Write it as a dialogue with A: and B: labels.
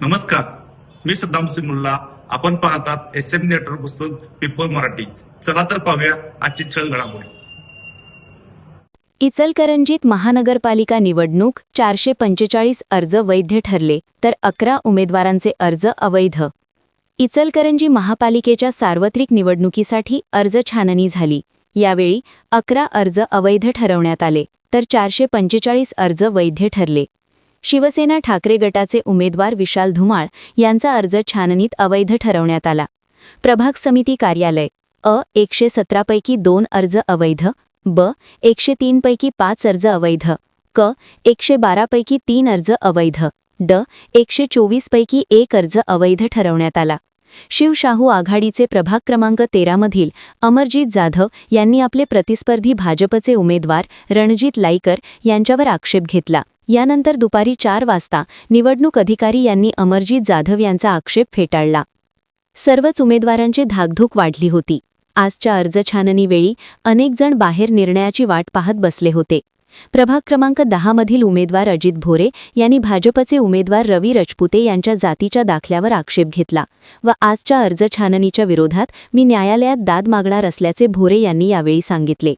A: नमस्कार. मी सद्दाम सिमुल्ला. आपण पाहतात एस एम नेटवर्क पुस्तक पीपल मराठी. चला तर पाहूया आजची छळ घडामोडी.
B: इचलकरंजीत महानगरपालिका निवडणूक चारशे पंचेचाळीस अर्ज वैध ठरले तर अकरा उमेदवारांचे अर्ज अवैध. इचलकरंजी महापालिकेच्या सार्वत्रिक निवडणुकीसाठी अर्ज छाननी झाली. यावेळी अकरा अर्ज अवैध ठरवण्यात आले तर चारशे पंचेचाळीस अर्ज वैध ठरले. शिवसेना ठाकरे गटाचे उमेदवार विशाल धुमाळ यांचा अर्ज छाननीत अवैध ठरवण्यात आला. प्रभाग समिती कार्यालय. अ एकशे सतरापैकी दोन अर्ज अवैध. ब एकशे तीनपैकी पाच अर्ज अवैध. क एकशे बारापैकी तीन अर्ज अवैध. ड एकशे चोवीसपैकी एक अर्ज अवैध ठरवण्यात आला. शिवशाहू आघाडीचे प्रभाग क्रमांक तेरामधील अमरजीत जाधव यांनी आपले प्रतिस्पर्धी भाजपचे उमेदवार रणजित लाईकर यांच्यावर आक्षेप घेतला. यानंतर दुपारी चार वाजता निवडणूक अधिकारी यांनी अमरजीत जाधव यांचा आक्षेप फेटाळला. सर्वच उमेदवारांची धाकधूक वाढली होती. आजच्या अर्ज छाननीवेळी अनेक जण बाहेर निर्णयाची वाट पाहत बसले होते. प्रभाग क्रमांक दहामधील उमेदवार अजित भोरे यांनी भाजपचे उमेदवार रवी रजपुते यांच्या जातीच्या दाखल्यावर आक्षेप घेतला व आजच्या अर्ज छाननीच्या विरोधात मी न्यायालयात दाद मागणार असल्याचे भोरे यांनी यावेळी सांगितले.